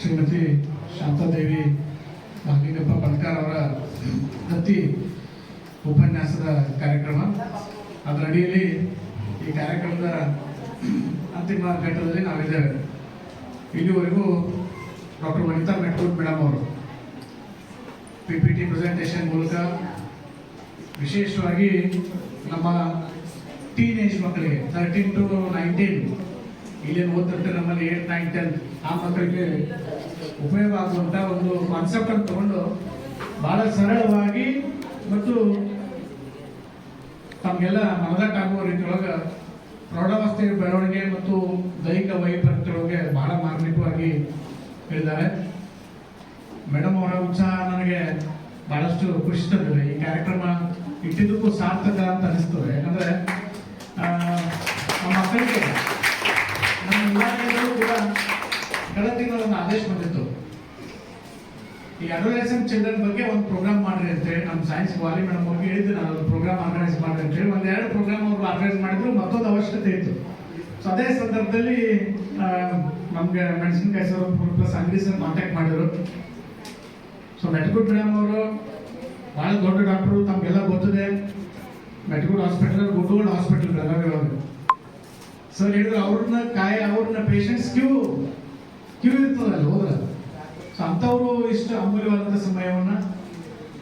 ಶ್ರೀಮತಿ ಶಾಂತಾದೇವಿ ಮಹಾಲಿಂಗಪ್ಪ ಬಣಕಾರ್ ಅವರ ದತ್ತಿ ಉಪನ್ಯಾಸದ ಕಾರ್ಯಕ್ರಮ. ಅದರ ಅಡಿಯಲ್ಲಿ ಈ ಕಾರ್ಯಕ್ರಮದ ಅಂತಿಮ ಘಟ್ಟದಲ್ಲಿ ನಾವಿದ್ದೇವೆ. ಇಲ್ಲಿವರೆಗೂ ಡಾಕ್ಟರ್ ವನಿತಾ ಮೆಟ್ಕೂರ್ ಮೇಡಮ್ ಅವರು ಪಿ ಪಿ ಟಿ ಪ್ರೆಸೆಂಟೇಷನ್ ಮೂಲಕ ವಿಶೇಷವಾಗಿ ನಮ್ಮ ಟೀನ್ ಏಜ್ ಮಕ್ಕಳಿಗೆ ತರ್ಟೀನ್ ಟು ನೈನ್ಟೀನ್ ಇಲ್ಲೇನು ಓದ್ತಿರ್ತಾರೆ ನಮ್ಮಲ್ಲಿ ಏಟ್ ನೈನ್ ಟೆನ್ ಆ ಮಕ್ಕಳಿಗೆ ಉಪಯೋಗ ಆಗುವಂಥ ಒಂದು ಕಾನ್ಸೆಪ್ಟ್ ಅನ್ನು ತಗೊಂಡು ಬಹಳ ಸರಳವಾಗಿ ಮತ್ತು ತಮಗೆಲ್ಲ ಮನದಟ್ಟಾಗುವ ರೀತಿಯೊಳಗೆ ಪ್ರೌಢಾವಸ್ಥೆಯ ಬೆಳವಣಿಗೆ ಮತ್ತು ದೈಹಿಕ ವೈಪರೀತ್ಯೊಳಗೆ ಬಹಳ ಮಾರ್ಮಿಕವಾಗಿ ಹೇಳಿದ್ದಾರೆ. ಮೇಡಮ್ ಅವರ ಉತ್ಸಾಹ ನನಗೆ ಬಹಳಷ್ಟು ಖುಷಿ ತಂದಿದೆ. ಈ ಕಾರ್ಯಕ್ರಮ ಇಟ್ಟಿದ್ದಕ್ಕೂ ಸಾರ್ಥಕ ಅಂತ ಅನಿಸ್ತದೆ. ಯಾಕಂದ್ರೆ ಅಡೋಲೆಸೆಂಟ್ ಚಿಲ್ಡ್ರನ್ ಬಗ್ಗೆ ಒಂದು ಪ್ರೋಗ್ರಾಮ್ ಮಾಡ್ರಿ ಅಂತೇಳಿ ನಮ್ಮ ಸೈನ್ಸ್ ವಾಲಿ ಮೇಡಮ್ ಅವ್ರಿಗೆ ಹೇಳಿದ್ದೆ ನಾನು ಪ್ರೋಗ್ರಾಮ್ ಆರ್ಗನೈಸ್ ಮಾಡ್ರಿ ಅಂತೇಳಿ ಒಂದು ಎರಡು ಪ್ರೋಗ್ರಾಮ್ ಅವರು ಆರ್ಗನೈಸ್ ಮಾಡಿದ್ರು, ಮತ್ತೊಂದು ಅವಶ್ಯಕತೆ ಇತ್ತು. ಸೊ ಅದೇ ಸಂದರ್ಭದಲ್ಲಿ ನಮಗೆ ಮೆಣಸಿನಕಾಯಿ ಸರ್ ಪ್ಲಸ್ ಅಂಗಡಿ ಸರ್ ಕಾಂಟ್ಯಾಕ್ಟ್ ಮಾಡಿದ್ರು. ಸೊ ಮೆಟ್ಗುಡ್ ಮೇಡಮ್ ಅವರು ಭಾಳ ದೊಡ್ಡ ಡಾಕ್ಟ್ರು ತಮಗೆಲ್ಲ ಗೊತ್ತಿದೆ. ಮೆಟ್ಗುಡ್ ಹಾಸ್ಪಿಟಲ್ ಗುಡ್ಗೋಲ್ಡ್ ಹಾಸ್ಪಿಟಲ್ ಬೆಳಗಾವಿ ಸರ್ ಹೇಳಿದ್ರು, ಅವ್ರನ್ನ ಕಾಯಿ, ಅವ್ರನ್ನ ಪೇಷಂಟ್ಸ್ ಕ್ಯೂ ಕ್ಯೂ ಇರ್ತದಲ್ಲ ಸೊ ಅಂಥವ್ರು ಇಷ್ಟು ಅಮೂಲ್ಯವಾದಂಥ ಸಮಯವನ್ನ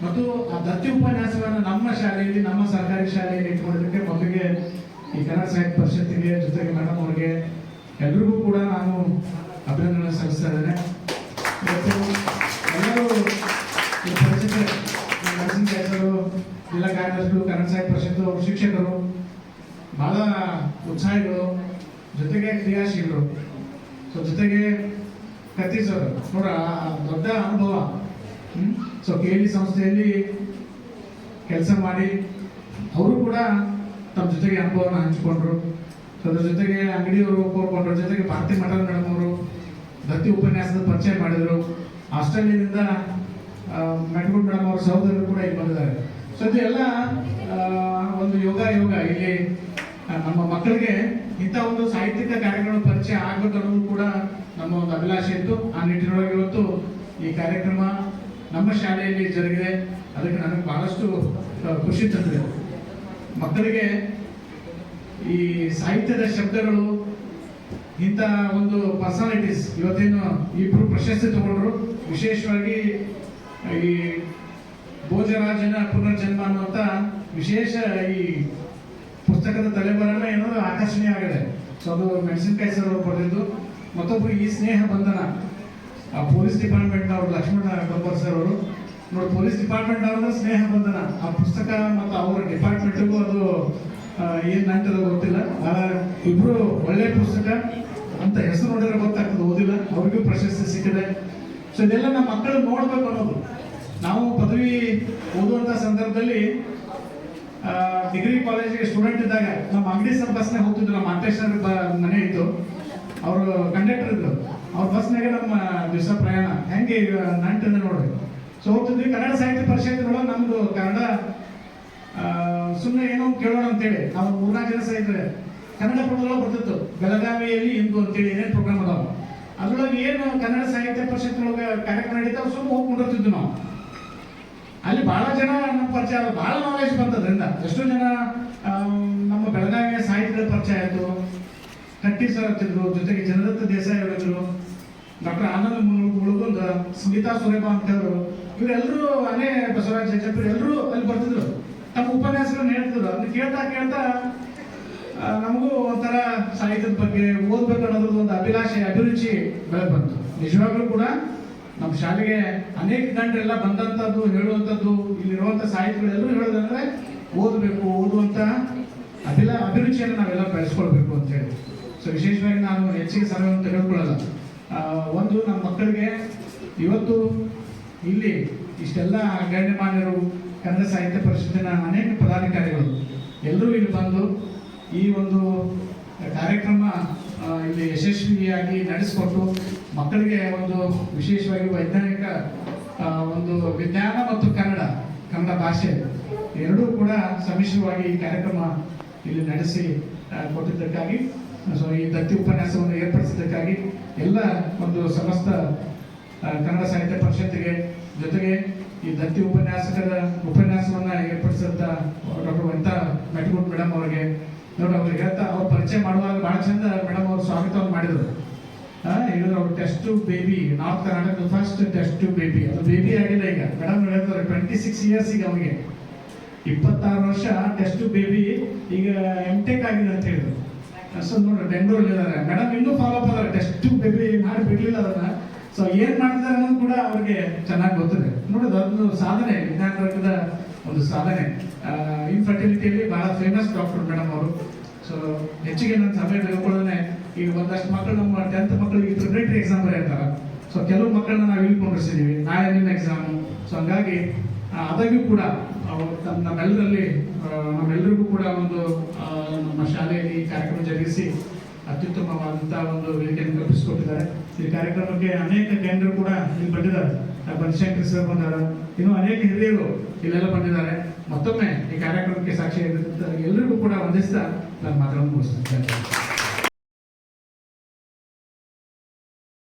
ಮತ್ತು ಆ ದತ್ತಿ ಉಪನ್ಯಾಸವನ್ನು ನಮ್ಮ ಶಾಲೆಯಲ್ಲಿ, ನಮ್ಮ ಸರ್ಕಾರಿ ಶಾಲೆಯಲ್ಲಿ ಇಟ್ಕೊಳ್ಳೋದಕ್ಕೆ ಮೊದಲಿಗೆ ಈ ಕನ್ನಡ ಸಾಹಿತ್ಯ ಪರಿಷತ್ತಿಗೆ ಜೊತೆಗೆ ಮೇಡಮ್ ಅವ್ರಿಗೆ ಎಲ್ರಿಗೂ ಕೂಡ ನಾನು ಅಭಿನಂದನೆ ಸಲ್ಲಿಸ್ತಾ ಇದ್ದೇನೆ. ಎಲ್ಲರೂ ಈ ಕೆಲಸರು ಜಿಲ್ಲಾ ಕಾರ್ಯದರ್ಶಿಗಳು, ಕನ್ನಡ ಸಾಹಿತ್ಯ ಪರಿಷತ್ತು ಶಿಕ್ಷಕರು, ಬಹಳ ಉತ್ಸಾಹಿಗಳು, ಜೊತೆಗೆ ಕ್ರಿಯಾಶೀಲರು. ಸೊ ಜೊತೆಗೆ ಕತ್ತಿ ಸರ್ ನೋಡ ದೊಡ್ಡ ಅನುಭವ. ಸೊ ಕೆ ಡಿ ಸಂಸ್ಥೆಯಲ್ಲಿ ಕೆಲಸ ಮಾಡಿ, ಅವರು ಕೂಡ ತಮ್ಮ ಜೊತೆಗೆ ಅನುಭವನ ಹಂಚಿಕೊಂಡ್ರು. ಅದ್ರ ಜೊತೆಗೆ ಅಂಗಡಿಯವರು ಕೋರ್ಕೊಂಡ್ರು ಜೊತೆಗೆ ಭಾರತಿ ಮಠ ಮೇಡಮ್ ಅವರು ದತ್ತಿ ಉಪನ್ಯಾಸದ ಪರಿಚಯ ಮಾಡಿದರು. ಆಸ್ಟ್ರೇಲಿಯಾದಿಂದ ಮೆಟ್ಗುಡ್ ಮೇಡಮ್ ಅವರ ಸಹೋದರರು ಕೂಡ ಇಲ್ಲಿ ಬಂದಿದ್ದಾರೆ. ಸೊ ಇದೆಲ್ಲ ಒಂದು ಯೋಗ ಯೋಗ. ಇಲ್ಲಿ ನಮ್ಮ ಮಕ್ಕಳಿಗೆ ಇಂಥ ಒಂದು ಸಾಹಿತ್ಯಿಕ ಕಾರ್ಯಕ್ರಮ ಪರಿಚಯ ಆಗಬೇಕು ಅನ್ನೋದು ಕೂಡ ನಮ್ಮ ಒಂದು ಅಭಿಲಾಷೆ ಇತ್ತು. ಆ ನಿಟ್ಟಿನೊಳಗೆ ಇವತ್ತು ಈ ಕಾರ್ಯಕ್ರಮ ನಮ್ಮ ಶಾಲೆಯಲ್ಲಿ ಜರುಗಿದೆ. ಅದಕ್ಕೆ ನನಗೆ ಬಹಳಷ್ಟು ಖುಷಿ ತಂದಿದೆ ಮಕ್ಕಳಿಗೆ ಈ ಸಾಹಿತ್ಯದ ಶಬ್ದಗಳು, ಇಂಥ ಒಂದು ಪರ್ಸನಾಲಿಟೀಸ್ ಇವತ್ತೇನು ಇಬ್ಬರು ಪ್ರಶಸ್ತಿ ತಗೊಂಡ್ರು. ವಿಶೇಷವಾಗಿ ಈ ಭೋಜರಾಜನ ಪುನರ್ಜನ್ಮ ಅನ್ನುವಂಥ ವಿಶೇಷ ಈ ಪುಸ್ತಕದ ತಲೆಬರನ ಏನೋ ಆಕರ್ಷಣೆ ಆಗಿದೆ. ಸೊ ಅದು ಮೆಣಸಿನಕಾಯಿ ಸರ್ ಅವರು ಬರೆದಿದ್ದು ಮತ್ತೊಬ್ಬರು ಈ ಸ್ನೇಹ ಬಂಧನ. ಆ ಪೊಲೀಸ್ ಡಿಪಾರ್ಟ್ಮೆಂಟ್ ಅವರು ಲಕ್ಷ್ಮಣ ಗಬ್ಬರ್ ಸರ್ ಅವರು. ನೋಡಿ ಪೊಲೀಸ್ ಡಿಪಾರ್ಟ್ಮೆಂಟ್ ಸ್ನೇಹ ಬಂಧನ. ಆ ಪುಸ್ತಕ ಮತ್ತು ಅವರ ಡಿಪಾರ್ಟ್ಮೆಂಟಿಗೂ ಅದು ಏನು ನಂಟದ ಗೊತ್ತಿಲ್ಲ. ಆ, ಒಳ್ಳೆಯ ಒಳ್ಳೆ ಪುಸ್ತಕ. ಅಂತ ಹೆಸರು ನೋಡಿದ್ರೆ ಗೊತ್ತಾಗ್ತದೆ ಓದಿಲ್ಲ. ಅವ್ರಿಗೂ ಪ್ರಶಸ್ತಿ ಸಿಕ್ಕಿದೆ. ಸೊ ಇದೆಲ್ಲ ನಮ್ಮ ಮಕ್ಕಳು ನೋಡ್ಬೇಕು ಅನ್ನೋದು. ನಾವು ಪದವಿ ಓದುವಂಥ ಸಂದರ್ಭದಲ್ಲಿ ಡಿಗ್ರಿ ಕಾಲೇಜಿಗೆ ಸ್ಟೂಡೆಂಟ್ ಇದ್ದಾಗ ನಮ್ಮ ಅಂಗಡಿ ಸರ್ ಬಸ್ನಾಗ ಹೋಗ್ತಿದ್ರು, ನಮ್ಮ ಅಂಟೇಶ್ವರ ಮನೆ ಇತ್ತು. ಅವರು ಕಂಡಕ್ಟರ್ ಇದ್ರು. ಅವ್ರ ಬಸ್ನಾಗೆ ನಮ್ಮ ದಿವಸ ಪ್ರಯಾಣ. ಹೆಂಗೆ ಈಗ ನಂಟಿಂದ ನೋಡ್ರಿ. ಸೊ ಹೋಗ್ತಿದ್ವಿ, ಕನ್ನಡ ಸಾಹಿತ್ಯ ಪರಿಷತ್ತಿನೊಳಗೆ ನಮ್ದು ಕನ್ನಡ ಸುಮ್ಮನೆ ಏನೋ ಕೇಳೋಣ ಅಂತೇಳಿ. ನಾವು ಮೂರ್ನಾಲ್ಕು ಜನ ಸಹ ಇದ್ರೆ ಕನ್ನಡ ಪ್ರೋಗ್ರಾಮ್ ಬರ್ತಿತ್ತು. ಬೆಳಗಾವಿಯಲ್ಲಿ ಇಂದು ಅಂತೇಳಿ ಏನೇನು ಪ್ರೋಗ್ರಾಮ್ ಅದಾವ. ಅದ್ರೊಳಗೆ ಏನು ಕನ್ನಡ ಸಾಹಿತ್ಯ ಪರಿಷತ್ತಿನೊಳಗೆ ಕಾರ್ಯಕ್ರಮ ನಡೀತಾವ ಸುಮ್ಮನೆ ಹೋಗಿ ನಾವು. ಅಲ್ಲಿ ಬಹಳ ಜನ ನಮ್ಮ ಪರಿಚಯ. ಬಹಳ ನಾಲೆಜ್ ಬಂತದ್ರಿಂದ ಎಷ್ಟೋ ಜನ ನಮ್ಮ ಬೆಳಗಾವಿಯ ಸಾಹಿತ್ಯದ ಪರಿಚಯ ಆಯಿತು. ಕಟ್ಟಿ ಸರ್ ಜೊತೆಗೆ ಜನದತ್ತ ದೇಸಾಯಿ ಅವರಿದ್ರು. ಡಾಕ್ಟರ್ ಆನಂದ್ ಮುಳುಗುಂದ ಸ್ಮಿತಾ ಸುರೇಬಾ ಅಂತ ಅವರು ಇವರೆಲ್ಲರೂ ಅನೇ ಬಸವರಾಜ್ ಜಜ್ಜಪ್ಪರು ಎಲ್ಲರೂ ಅಲ್ಲಿ ಬರ್ತಿದ್ರು. ತಮ್ಮ ಉಪನ್ಯಾಸಗಳನ್ನ ಹೇಳ್ತಿದ್ರು. ಅದನ್ನ ಕೇಳ್ತಾ ಕೇಳ್ತಾ ನಮಗೂ ಒಂಥರ ಸಾಹಿತ್ಯದ ಬಗ್ಗೆ ಓದ್ಬೇಕು ಅನ್ನೋದ್ರದ್ದು ಒಂದು ಅಭಿಲಾಷೆ, ಅಭಿರುಚಿ ಬೆಳೆ ಬಂತು ನಿಜವಾಗ್ಲೂ ಕೂಡ ನಮ್ಮ ಶಾಲೆಗೆ ಅನೇಕ ಗಂಟೆಲ್ಲ ಬಂದಂಥದ್ದು, ಹೇಳುವಂಥದ್ದು, ಇಲ್ಲಿರುವಂಥ ಸಾಹಿತ್ಯಗಳೆಲ್ಲರೂ ಹೇಳೋದಂದ್ರೆ ಓದಬೇಕು, ಓದುವಂಥ ಅದೆಲ್ಲ ಅಭಿರುಚಿಯನ್ನು ನಾವೆಲ್ಲ ಬೆಳೆಸ್ಕೊಳ್ಬೇಕು ಅಂತ ಹೇಳಿ. ಸೊ ವಿಶೇಷವಾಗಿ ನಾನು ಹೆಚ್ಚಿಗೆ ಸಮಯವನ್ನು ತೆಗೆದುಕೊಳ್ಳಲ್ಲ ಒಂದು ನಮ್ಮ ಮಕ್ಕಳಿಗೆ ಇವತ್ತು ಇಲ್ಲಿ ಇಷ್ಟೆಲ್ಲ ಗಣ್ಯಮಾನ್ಯರು ಕನ್ನಡ ಸಾಹಿತ್ಯ ಪರಿಷತ್ತಿನ ಅನೇಕ ಪದಾಧಿಕಾರಿಗಳು ಎಲ್ಲರೂ ಇಲ್ಲಿ ಬಂದು ಈ ಒಂದು ಕಾರ್ಯಕ್ರಮ ಇಲ್ಲಿ ಯಶಸ್ವಿಯಾಗಿ ನಡೆಸಿಕೊಟ್ಟು ಮಕ್ಕಳಿಗೆ ಒಂದು ವಿಶೇಷವಾಗಿ ವೈಜ್ಞಾನಿಕ ಒಂದು ವಿಜ್ಞಾನ ಮತ್ತು ಕನ್ನಡ ಕನ್ನಡ ಭಾಷೆ ಎರಡೂ ಕೂಡ ಸಮ್ಮಿಶ್ರವಾಗಿ ಈ ಕಾರ್ಯಕ್ರಮ ಇಲ್ಲಿ ನಡೆಸಿ ಕೊಟ್ಟಿದ್ದಕ್ಕಾಗಿ, ಸೊ ಈ ದತ್ತಿ ಉಪನ್ಯಾಸವನ್ನು ಏರ್ಪಡಿಸಿದ್ದಕ್ಕಾಗಿ ಎಲ್ಲ ಒಂದು ಸಮಸ್ತ ಕನ್ನಡ ಸಾಹಿತ್ಯ ಪರಿಷತ್ತಿಗೆ ಜೊತೆಗೆ ಈ ದತ್ತಿ ಉಪನ್ಯಾಸಕರ ಉಪನ್ಯಾಸವನ್ನು ಏರ್ಪಡಿಸುತ್ತಾ ಡಾಕ್ಟರ್ ವಂತ ಮೆಟ್ಗುಡ್ ಮೇಡಮ್ ಅವರಿಗೆ ನೋಡಿ, ಅವ್ರಿಗೆ ಹೇಳ್ತಾ, ಅವ್ರು ಪರಿಚಯ ಮಾಡುವಾಗ ಬಹಳ ಚಂದ ಮೇಡಮ್ ಅವರು ಸ್ವಾಗತವನ್ನು ಮಾಡಿದರು. ಹೇಳಿದ್ರು, ಅವ್ರು test baby north Karnataka first test baby ಅದು ಬೇಬಿ ಆಗಿಲ್ಲ ಈಗ. ಮೇಡಮ್ ಹೇಳ್ತಾರೆ ಟ್ವೆಂಟಿ ಸಿಕ್ಸ್ ಇಯರ್ಸ್ ಈಗ ಅವನಿಗೆ ಇಪ್ಪತ್ತಾರು ವರ್ಷ ಟೆಸ್ಟ್ ಬೇಬಿ ಈಗ ಎಂ ಟೆಕ್ ಆಗಿದೆ ಅಂತ ಹೇಳಿದ್ರು. ಸೊ ನೋಡ್ರಿ ಬೆಂಗಳೂರಲ್ಲಿ ಇದ್ದಾರೆ. ಮೇಡಮ್ ಇನ್ನೂ ಫಾಲೋ ಅಪ್ ಅದಾರೆ ಟೆಸ್ಟ್ ಬೇಬಿ ಮಾಡಿ ಬಿಡ್ಲಿಲ್ಲ ಅದನ್ನ. ಸೊ ಏನು ಮಾಡ್ತಿದ್ದಾರೆ ಅನ್ನೋದು ಕೂಡ ಅವ್ರಿಗೆ ಚೆನ್ನಾಗಿ ಗೊತ್ತಿದೆ. ನೋಡಿ ಅದೊಂದು ಸಾಧನೆ, ವಿಜ್ಞಾನ ವರ್ಗದ ಒಂದು ಸಾಧನೆ. ಇನ್ಫರ್ಟಿಲಿಟಿಯಲ್ಲಿ ಬಹಳ ಫೇಮಸ್ ಡಾಕ್ಟರ್ ಮೇಡಮ್ ಅವರು. ಸೊ ಹೆಚ್ಚಿಗೆ ನನ್ನ ಸಮಯ ತೆಗೆದುಕೊಳ್ಳೋದೇ ಈಗ ಒಂದಷ್ಟು ಮಕ್ಕಳು ನಮ್ಮ ಟೆಂತ್ ಮಕ್ಕಳಿಗೆ ಪ್ರಿಪರೇಟರಿ ಎಕ್ಸಾಮ್ ಬರೆಯುತ್ತಾರೆ. ಸೊ ಕೆಲವು ಮಕ್ಕಳನ್ನ ನಾವು ಇಲ್ಲಿ ಕೊಂಡಿರ್ಸಿದೀವಿ ನಾಳೆ ನಿಮ್ಮ ಎಕ್ಸಾಮು ಸೊ ಹಂಗಾಗಿ ಅದಾಗ್ಯೂ ಕೂಡ ತಮ್ಮ ನಮ್ಮೆಲ್ಲರಲ್ಲಿ ನಮ್ಮೆಲ್ಲರಿಗೂ ಕೂಡ ಒಂದು ನಮ್ಮ ಶಾಲೆಯಲ್ಲಿ ಕಾರ್ಯಕ್ರಮ ಜರುಗಿಸಿ ಅತ್ಯುತ್ತಮವಾದಂಥ ಒಂದು ವೇದಿಕೆಯನ್ನು ಕಲ್ಪಿಸಿಕೊಟ್ಟಿದ್ದಾರೆ. ಈ ಕಾರ್ಯಕ್ರಮಕ್ಕೆ ಅನೇಕ ಕೇಂದ್ರ ಕೂಡ ಇಲ್ಲಿ ಬಂದಿದ್ದಾರೆ ಬನಶಂಕರ್ ಸರ್ ಬಂದಾರ. ಇನ್ನೂ ಅನೇಕ ಹಿರಿಯರು ಇಲ್ಲೆಲ್ಲ ಬಂದಿದ್ದಾರೆ. ಮತ್ತೊಮ್ಮೆ ಈ ಕಾರ್ಯಕ್ರಮಕ್ಕೆ ಸಾಕ್ಷಿ ಎಲ್ಲರಿಗೂ ಕೂಡ ವಂದಿಸ್ತಾ ನಾನು ಮಾತನ್ನು ಮುಗಿಸ್ತೇನೆ.